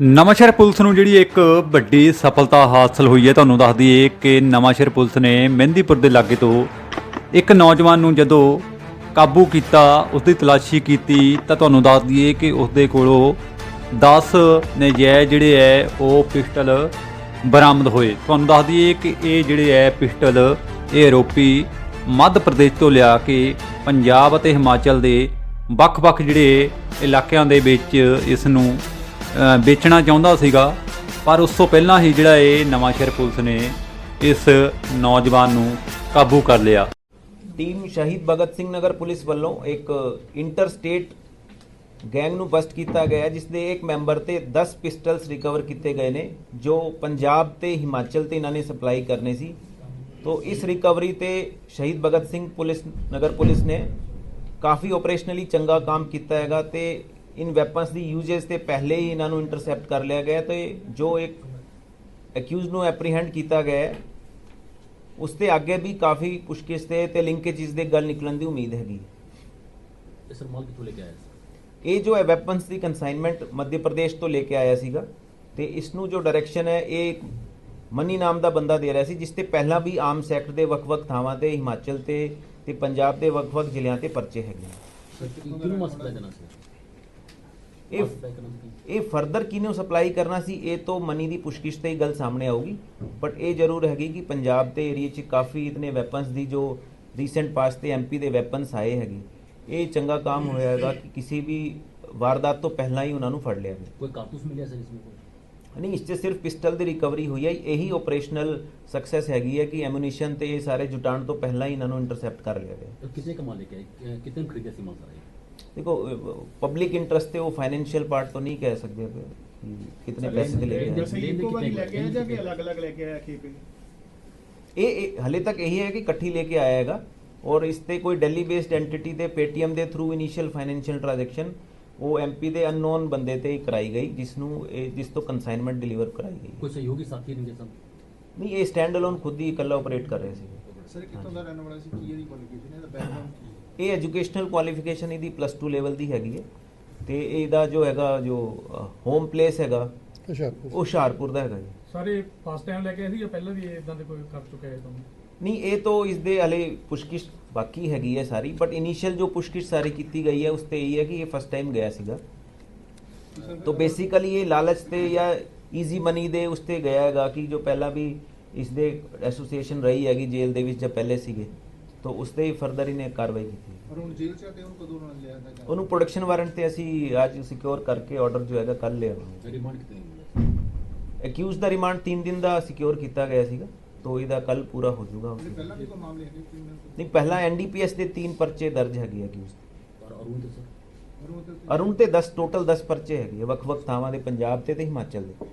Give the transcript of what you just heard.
Nawanshahr police ਨੂੰ ਜਿਹੜੀ ਇੱਕ ਵੱਡੀ ਸਫਲਤਾ ਹਾਸਲ ਹੋਈ ਹੈ, ਤੁਹਾਨੂੰ ਦੱਸ ਦਈਏ ਕਿ ਨਵਾਂਸ਼ਹਿਰ ਪੁਲਿਸ ਨੇ ਮਹਿੰਦੀਪੁਰ ਦੇ ਲਾਗੇ ਤੋਂ ਇੱਕ ਨੌਜਵਾਨ ਨੂੰ ਜਦੋਂ ਕਾਬੂ ਕੀਤਾ ਉਸ ਦੀ ਤਲਾਸ਼ੀ ਕੀਤੀ, ਤਾਂ ਤੁਹਾਨੂੰ ਦੱਸ ਦਈਏ ਕਿ ਉਸ ਦੇ ਕੋਲੋਂ 10 ਨਜਾਇਜ਼ ਜਿਹੜੇ ਹੈ, ਉਹ ਪਿਸਟਲ ਬਰਾਮਦ ਹੋਏ। ਤੁਹਾਨੂੰ ਦੱਸ ਦਈਏ ਕਿ ਇਹ ਜਿਹੜੇ ਹੈ, ਪਿਸਟਲ, ਇਹ ਆਰੋਪੀ ਮੱਧ ਪ੍ਰਦੇਸ਼ ਤੋਂ ਲਿਆ ਕੇ ਪੰਜਾਬ ਅਤੇ ਹਿਮਾਚਲ ਦੇ ਵੱਖ-ਵੱਖ ਜਿਹੜੇ ਇਲਾਕਿਆਂ ਦੇ ਵਿੱਚ ਇਸ ਨੂੰ ਵੇਚਣਾ ਚਾਹੁੰਦਾ ਸੀਗਾ, ਪਰ ਉਸ ਤੋਂ ਪਹਿਲਾਂ ਹੀ ਜਿਹੜਾ ਇਹ ਨਵਾਂ ਸ਼ਹਿਰ ਪੁਲਿਸ ਨੇ ਇਸ ਨੌਜਵਾਨ ਨੂੰ ਕਾਬੂ ਕਰ ਲਿਆ। ਟੀਮ ਸ਼ਹੀਦ ਭਗਤ ਸਿੰਘ ਨਗਰ ਪੁਲਿਸ ਵੱਲੋਂ ਇੱਕ ਇੰਟਰ ਸਟੇਟ ਗੈਂਗ ਨੂੰ ਬਸਟ ਕੀਤਾ ਗਿਆ ਜਿਸ ਦੇ ਇੱਕ ਮੈਂਬਰ ਤੇ 10 ਪਿਸਟਲਸ ਰਿਕਵਰ ਕੀਤੇ ਗਏ ਨੇ, ਜੋ ਪੰਜਾਬ ਤੇ ਹਿਮਾਚਲ ਤੇ ਇਹਨਾਂ ਨੇ ਸਪਲਾਈ ਕਰਨੇ ਸੀ। ਤੋਂ ਇਸ ਰਿਕਵਰੀ ਤੇ ਸ਼ਹੀਦ ਭਗਤ ਸਿੰਘ ਪੁਲਿਸ, ਨਗਰ ਪੁਲਿਸ ਨੇ ਕਾਫੀ ਆਪਰੇਸ਼ਨਲੀ ਚੰਗਾ ਕੰਮ ਕੀਤਾ ਹੈਗਾ ਤੇ ਇਨ ਵੈਪਨਸ ਦੀ ਯੂਜੇਸ ਤੇ ਪਹਿਲੇ ਹੀ ਇਹਨਾਂ ਨੂੰ ਇੰਟਰਸੈਪਟ ਕਰ ਲਿਆ ਗਿਆ ਤੇ ਜੋ ਇੱਕ ਅਕਿਊਜ਼ ਨੂੰ ਐਪਰੀਹੈਂਡ ਕੀਤਾ ਗਿਆ ਉਸ ਤੇ ਅੱਗੇ ਵੀ ਕਾਫੀ ਪੁੱਛਗਿੱਛ ਤੇ ਤੇ ਲਿੰਕੇਜਸ ਦੇ ਗੱਲ ਨਿਕਲਣ ਦੀ ਉਮੀਦ ਹੈਗੀ ਇਹ ਸਰ ਮਾਲ ਕਿੱਥੋਂ ਲੈ ਕੇ ਆਇਆ ਇਹ ਜੋ ਹੈ ਵੈਪਨਸ ਦੀ ਕਨਸਾਈਨਮੈਂਟ ਮੱਧ ਪ੍ਰਦੇਸ਼ ਤੋਂ ਲੈ ਕੇ ਆਇਆ ਸੀਗਾ ਤੇ ਇਸ ਨੂੰ ਜੋ ਡਾਇਰੈਕਸ਼ਨ ਹੈ ਇਹ ਮਨੀ ਨਾਮ ਦਾ ਬੰਦਾ ਦੇ ਰਿਹਾ ਸੀ ਜਿਸ ਤੇ ਪਹਿਲਾਂ ਵੀ ਆਮ ਸੈਕਟ ਦੇ ਵੱਖ-ਵੱਖ ਥਾਵਾਂ ਤੇ ਹਿਮਾਚਲ ਤੇ ਤੇ ਪੰਜਾਬ ਦੇ ਵੱਖ-ਵੱਖ ਜ਼ਿਲ੍ਹਿਆਂ ਤੇ ਪਰਚੇ ਹੈਗੇ। ਸਰ ਕਿਹਨੂੰ ਸਪਲਾਈ ਕਰਨਾ ਸੀ ਇਹ ਇਹ ਫਰਦਰ ਕਿਨੂੰ ਸਪਲਾਈ ਕਰਨਾ ਸੀ? ਇਹ ਤੋਂ ਮਨੀ ਦੀ ਪੁਸ਼ਕਿਸ਼ ਤੇ ਹੀ ਗੱਲ ਸਾਹਮਣੇ ਆਊਗੀ। ਬਟ ਇਹ ਜ਼ਰੂਰ ਹੈਗੀ ਕਿ ਪੰਜਾਬ ਦੇ ਏਰੀਆ 'ਚ ਕਾਫੀ ਇਤਨੇ ਵੈਪਨਸ ਦੀ ਜੋ ਰੀਸੈਂਟ ਪਾਸਟ ਤੇ ਐਮਪੀ ਦੇ ਵੈਪਨਸ ਆਏ ਹੈਗੇ। ਇਹ ਚੰਗਾ ਕੰਮ ਹੋਇਆ ਹੈਗਾ ਕਿ ਕਿਸੇ ਵੀ ਵਾਰਦਾਤ ਤੋਂ ਪਹਿਲਾਂ ਹੀ ਉਹਨਾਂ ਨੂੰ ਫੜ ਲਿਆ ਗਿਆ। ਕੋਈ ਕਾਰਤੂਸ ਮਿਲਿਆ ਸਰ ਇਸ ਕੋਈ? ਨਹੀਂ ਇਸ ਤੇ ਸਿਰਫ ਪਿਸਟਲ ਦੀ ਰਿਕਵਰੀ ਹੋਈ ਹੈ। ਇਹੀ ਆਪਰੇਸ਼ਨਲ ਸਕਸੈਸ ਹੈਗੀ ਹੈ ਕਿ ਐਮੂਨੀਸ਼ਨ ਤੇ ਇਹ ਸਾਰੇ ਜੁਟਾਣ ਤੋਂ ਪਹਿਲਾਂ ਹੀ ਇਹਨਾਂ ਨੂੰ ਇੰਟਰਸੈਪਟ ਕਰ ਲਿਆ ਗਿਆ। ਕਿਸੇ ਕਮਾਲ ਲੈ ਕਿਤਨ ਖਰੀਦਿਆ ਸੀ ਮਾਲ देखो पब्लिक इंटरेस्ट है वो फाइनेंशियल पार्ट तो नहीं कह सकते कितने ਪੈਸੇ ਦੇ ਲੈ ਕੇ ਆਏ ਇੱਕੋ ਵਾਰੀ ਲੈ ਕੇ ਆਇਆ ਜਾਂ ਕਿ ਅਲੱਗ-ਅਲੱਗ ਲੈ ਕੇ ਆਇਆ ਖੇਪੇ ਇਹ ਹਲੇ ਤੱਕ ਇਹੀ ਹੈ ਕਿ ਇਕੱਠੀ ਲੈ ਕੇ ਆਇਆ ਹੈਗਾ ਔਰ ਇਸ ਤੇ ਕੋਈ ਦਿੱਲੀ ਬੇਸਡ ਐਂਟੀਟੀ ਤੇ ਪੇਟੀਐਮ ਦੇ ਥਰੂ ਇਨੀਸ਼ੀਅਲ ਫਾਈਨੈਂਸ਼ੀਅਲ ਟ੍ਰਾਂਜੈਕਸ਼ਨ ਉਹ ਐਮਪੀ ਦੇ ਅਨਨੋਨ ਬੰਦੇ ਤੇ ਕਰਾਈ ਗਈ ਜਿਸ ਨੂੰ ਜਿਸ ਤੋਂ ਕਨਸਾਈਨਮੈਂਟ ਡਿਲੀਵਰ ਕਰਾਈ ਗਈ ਕੋਈ ਸਹਿਯੋਗੀ ਸਾਥੀ ਨਹੀਂ ਜਸਮ ਨਹੀਂ ਇਹ ਸਟੈਂਡ ਅਲੋਨ ਖੁਦ ਹੀ ਇਕੱਲਾ ਆਪਰੇਟ ਕਰ ਰਿਹਾ ਸੀ ਸਰ ਕਿਤੋਂ ਦਾ ਰਹਿਣ ਵਾਲਾ ਸੀ ਕੀ ਇਹਦੀ ਕੁਆਲੀਫਿਕੇਸ਼ਨ ਹੈ ਦਾ ਬੈਕਗ੍ਰਾਉਂਡ ਕੀ ਹੈ ਇਹ ਐਜੂਕੇਸ਼ਨਲ ਕੁਆਲੀਫਿਕੇਸ਼ਨ ਇਹਦੀ ਪਲੱਸ 2 ਲੈਵਲ ਦੀ ਹੈਗੀ ਹੈ। ਤੇ ਇਹਦਾ ਜੋ ਹੈਗਾ ਜੋ ਹੋਮ ਪਲੇਸ ਹੈਗਾ ਉਹ ਹੁਸ਼ਿਆਰਪੁਰ ਦਾ ਹੈਗਾ ਜੀ। ਸਾਰੇ ਫਸਟ ਟਾਈਮ ਲੈ ਕੇ ਆਏ ਸੀ ਜਾਂ ਪਹਿਲਾਂ ਵੀ ਇਦਾਂ ਦੇ ਕੋਈ ਕਰ ਚੁੱਕਿਆ ਹੈ ਤੁਹਾਨੂੰ? ਨਹੀਂ ਇਹ ਤੋਂ ਇਸ ਦੇ ਹਲੇ ਪੁਸ਼ਕਿਸ਼ ਬਾਕੀ ਹੈਗੀ ਹੈ ਸਾਰੀ ਬਟ ਇਨੀਸ਼ੀਅਲ ਜੋ ਪੁਸ਼ਕਿਸ਼ ਸਾਰੀ ਕੀਤੀ ਗਈ ਹੈ ਉਸ ਤੇ ਇਹ ਹੈ ਕਿ ਇਹ ਫਸਟ ਟਾਈਮ ਗਿਆ ਸੀਗਾ। ਤੋ ਬੇਸਿਕਲੀ ਇਹ ਲਾਲਚ ਤੇ ਜਾਂ ਈਜ਼ੀ ਮਨੀ ਦੇ ਉਸ ਤੇ ਗਿਆ ਹੈਗਾ ਕਿ ਜੋ ਪਹਿਲਾਂ ਵੀ ਇਸ ਦੇ ਐਸੋਸੀਏਸ਼ਨ ਰਹੀ ਹੈਗੀ ਜੇਲ੍ਹ ਦੇ ਵਿੱਚ ਜਾਂ ਪਹਿਲੇ ਸੀਗੇ। ਤਾਂ ਉਸ ਤੇ ਫਰਦਰ ਇਹਨੇ ਕਾਰਵਾਈ ਕੀਤੀ। ਔਰ ਹੁਣ ਜੇਲ੍ਹ ਚ ਆ ਤੇ ਕਦੋਂ ਨਾਲ ਲਿਆ ਜਾਂਦਾ ਉਹਨੂੰ ਪ੍ਰੋਡਕਸ਼ਨ ਵਾਰੰਟ ਤੇ ਅਸੀਂ ਅੱਜ ਸਿਕਿਉਰ ਕਰਕੇ ਆਰਡਰ ਜੋ ਹੈਗਾ ਕੱਲ ਲਿਆਵਾਂਗੇ ਰਿਮਾਂਡ ਕਿਤੇ ਦਾ ਰਿਮਾਂਡ 3 ਦਿਨ ਦਾ ਸਿਕਿਉਰ ਕੀਤਾ ਗਿਆ ਸੀਗਾ ਤੋ ਇਹਦਾ ਕੱਲ ਪੂਰਾ ਹੋ ਜਾਊਗਾ ਪਹਿਲਾਂ ਵੀ ਕੋਈ ਮਾਮਲੇ ਹੈਗੇ criminal ਨਹੀਂ ਪਹਿਲਾਂ ਐਨਡੀਪੀਐਸ ਦੇ 3 ਪਰਚੇ ਦਰਜ ਹੈਗੇ ਐਕਿਊਜ਼ ਦੇ ਔਰ ਅਰੁਣ ਤੇ ਸਰ? 10 ਟੋਟਲ 10 ਪਰਚੇ ਹੈਗੇ ਆ, ਵੱਖ-ਵੱਖ ਥਾਵਾਂ ਦੇ ਪੰਜਾਬ ਤੇ ਤੇ ਹਿਮਾਚਲ ਦੇ।